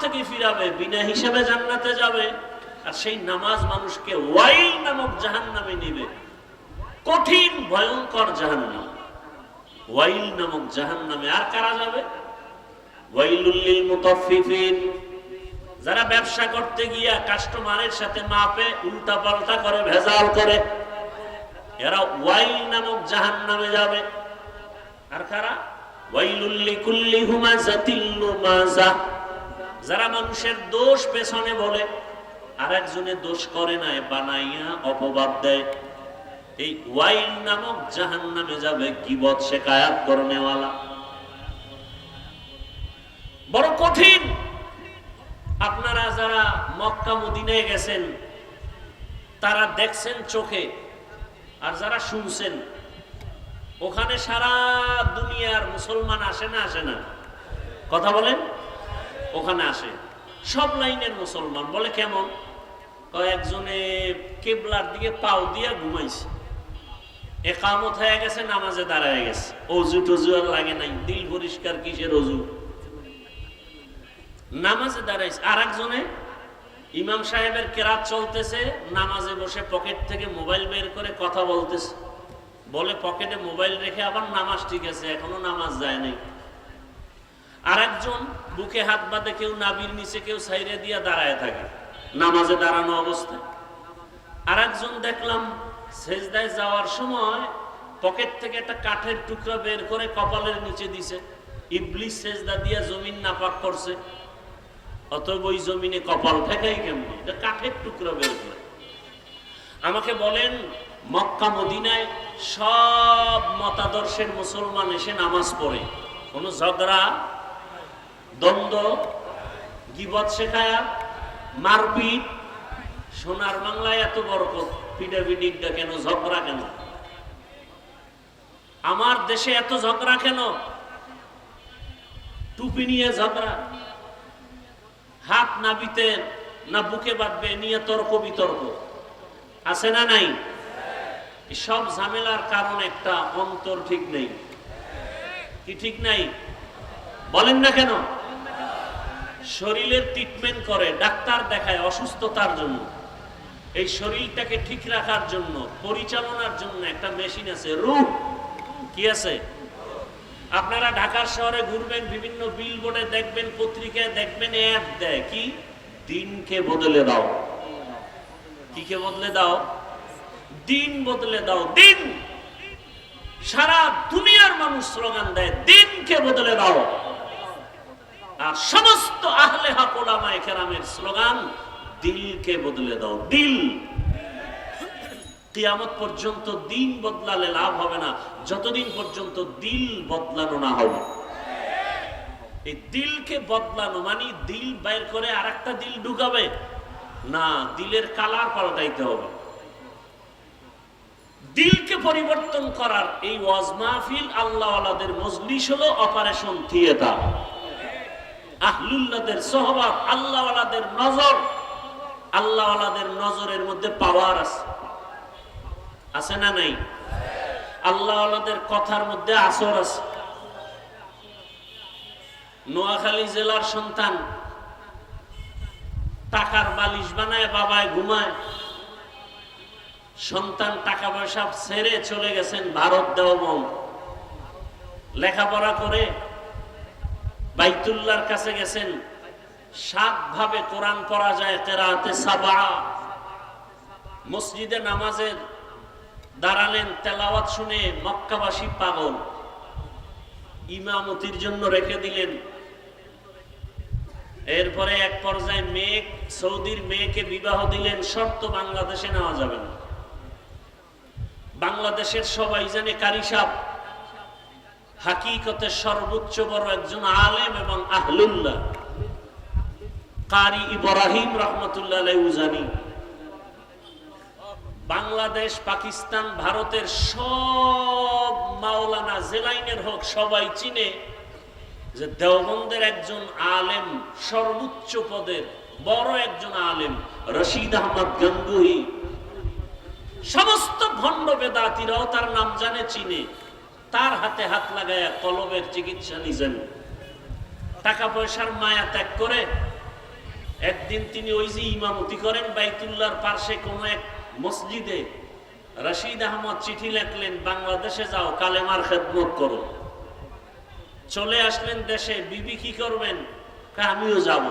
থেকে ফিরাবে, বিনা হিসেবে জান্নাতে যাবে। আর সেই নামাজ মানুষকে ওয়াইল নামক জাহান নামে নিবে। কঠিন, ভয়ঙ্কর জাহান নাম ওয়াইল নামক জাহান নামে আর কারা যাবে? ওয়াইলুল্লিল মুতাফফিফিন। যারা ব্যবসা করতে গিয়া কাস্টমারের সাথে মাপে উল্টা পাল্টা করে, ভেজাল করে, এরা ওয়াইল নামক জাহান নামে যাবে। আর কারা? ওয়াইলুল্লি কুল্লি হুমাজাতিল লুমাজা যারা মানুষের দোষ পেছনে বলে আর একজনে দোষ করে নাই বানাইয়া অপবাদ দেয়। এই ওয়াইন নামক জাহান নামে যাবে কিবত শেখায়াত করনেওয়ালা বড় কঠিন। আপনারা যারা মক্কা মদিনায় গেছেন, তারা দেখছেন চোখে আর যারা শুনছেন, ওখানে সারা দুনিয়ার মুসলমান আসে না আসে না। কথা বলেন। ওখানে আসে। সব লাইনের মুসলমান, বলে কেমন? কয়েকজনে কেবলার দিকে পাও দিয়ে ঘুমাইছে। একামত হয়ে গেছে, নামাজে দাঁড়ায় গেছে। অজু টজু আর লাগে নাই, দিল পরিষ্কার কিসের অজু? নামাজে দাঁড়াইছে। আর একজনে ইমাম সাহেবের কেরাত চলতেছে, নামাজে বসে পকেট থেকে মোবাইল বের করে কথা বলতেছে। বলে, পকেটে মোবাইল রেখে আবার নামাজ ঠিক আছে, এখনও নামাজ যায় নাই। আর একজন বুকে হাত বাঁধে, কেউ নাবির নিচে, কেউ সাইরে দিয়া দাঁড়ায় থাকে। নামাজে দাঁড়ানো অবস্থায়। আর একজন দেখলাম সেজদায় যাওয়ার সময় পকেট থেকে একটা কাঠের টুকরা বের করে কপালের নিচে দিছে। ইবলিশ সেজদা দিয়া জমিন নাপাক করছে। অতএব ওই জমিনে কপাল ঠেকাই কেমনি? এটা কাঠের টুকরা বের করে। আমাকে বলেন, মক্কা, মদিনায় সব মতাদর্শের মুসলমান এসে নামাজ পড়ে। কোনো ঝগড়া? দ্বন্দ্ব, গিবত শেখায়া, মারপিট, সোনার বাংলায় এত বড় পিডাপিডিকটা কেন, ঝগড়া কেন? আমার দেশে এত ঝগড়া কেন? টুপি নিয়ে ঝগড়া। হাত নাবিতে না বুকে বাঁধবে, নিয়ে তর্ক বিতর্ক। আছে না নাই? সব ঝামেলার কারণ একটা অন্তর ঠিক নেই। কি ঠিক নাই? বলেন না কেন? শরীরের ট্রিটমেন্ট করে, ডাক্তার দেখায় অসুস্থতার জন্য। এই শরীরটাকে ঠিক রাখার জন্য, পরিচালনার জন্য একটা মেশিন আছে রূপ কি আছে? আপনারা ঢাকার শহরে ঘুরবেন, বিভিন্ন বিল বোর্ডে দেখবেন, পত্রিকায় দেখবেন অ্যাড দেয়। কি? দিনকে বদলে দাও। কি কে বদলে দাও? দিন বদলে দাও, দিন! সারা দুনিয়ার মানুষ স্লোগান দেয়, দিনকে বদলে দাও। আর সমস্ত আহলে হাকোলামা কেরামের স্লোগান, দিলকে বদলে দাও, দিল। কিয়ামত পর্যন্ত দিন বদলালে লাভ হবে না, যতদিন পর্যন্ত দিল বদলানো না হবে। এই দিলকে বদলানো মানে দিল বাইর করে আর একটা দিল ঢুকাবে। না, দিলের কালার পাল্টাইতে হবে। দিলকে পরিবর্তন করার এই ওয়াজ মাহফিল আল্লাহ আলাদের মজলিস হলো অপারেশন থিয়েটার আহলুল্লাদের সহবাব আল্লাহ আলাদের নজর আল্লাহ আলাদের নজরের মধ্যে পাওয়ার আছে। আছে না নাই? আল্লাহ আলাদের কথার মধ্যে আসর আছে। নোয়াখালী জেলার সন্তান টাকার বালিশ বানায়, বাবায় ঘুমায়। সন্তান টাকা পয়সা ছেড়ে চলে গেছেন, ভারত দেওবন লেখাপড়া করে বাইতুল্লার কাছে গেছেন। সাত ভাবে কোরআন পড়া যায় তেরাতে সাবা। মসজিদে নামাজের দাঁড়ালেন, তেলাওয়াত শুনে মক্কাবাসী পাগল। ইমামতির জন্য রেখে দিলেন। এরপরে এক পর্যায়ে মেয়ে সৌদির মেয়েকে বিবাহ দিলেন। শর্ত বাংলাদেশে নেওয়া যাবে না। বাংলাদেশের সবাই জানে কারিসাব হাকিকতে সর্বোচ্চ বড় একজন আলেম এবং আহলুল্লাহ। কারি ইব্রাহিম রহমতুল্লাহ উজানি। বাংলাদেশ, পাকিস্তান, ভারতের সব মাওলানা জেলাইনের হোক সবাই চিনে যে দেওবন্দের একজন আলেম, সর্বোচ্চ পদের বড় একজন আলেম রশিদ আহমদ গঙ্গুহি। সমস্ত ভণ্ড বেদাতিরাও তার নাম জানে, চিনে। তার হাতে হাত লাগায়া কলবের চিকিৎসা নিছেন। টাকা পয়সার মায়া ত্যাগ করে একদিন তিনি ওই যে ইমামতি করেন বাইতুল্লার পার্শ্বে কোনো এক মসজিদে রশিদ আহমদ চিঠি লেখলেন, বাংলাদেশে যাও, কালেমার খেদমত করো। চলে আসলেন দেশে, বিবি কি করবেন? আমিও যাব।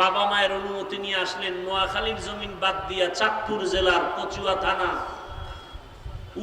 বাবা মায়ের অনুমতি নিয়ে আসলেন, নোয়াখালীর জমিন বাদ দিয়া চাঁদপুর জেলার কচুয়া থানা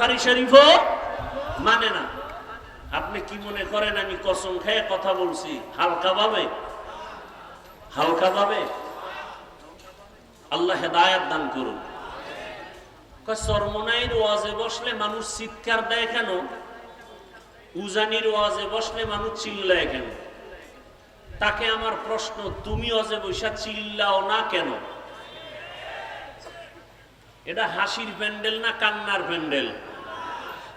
বোখারি শরীফও মানে না। আপনি কি মনে করেন আমি কসম খেয়ে কথা বলছি? হালকা ভাবে? হালকা ভাবে? আল্লাহ হেদায়াত দান করুন। কয়, চরমনাইর ওয়াজে বসলে মানুষ চিৎকার দেয় কেন? উজানির ওয়াজে বসলে মানুষ চিল্লায় কেন? তাকে আমার প্রশ্ন, তুমি অজে বৈশা চিল্লাও না কেন? এটা হাসির প্যান্ডেল না কান্নার প্যান্ডেল?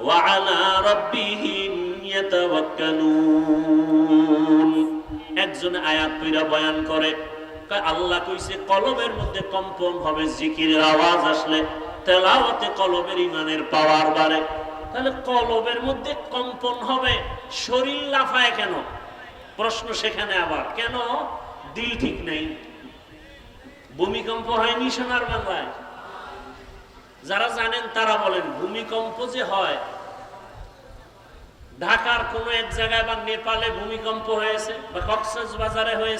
وعلى ربهم يتوكلون একজন আয়াত পইরা বয়ান করে কয় আল্লাহ কইছে কলবের মধ্যে কম্পন হবে জিকিরের আওয়াজ আসলে তেলাওয়াতে কলবের ইমানের পাওয়ার বাড়ে তাহলে কলবের মধ্যে কম্পন হবে শরীর লাফায় কেন প্রশ্ন সেখানে আবার কেন দিল ঠিক নেই ভূমিকম্প হয়নি সোনার বাংলায় যারা জানেন তারা বলেন, ভূমিকম্প যে হয়, ঢাকার কোন এক জায়গায় বা নেপালে ভূমিকম্প হয়েছে বা কক্সবাজারে হয়েছে।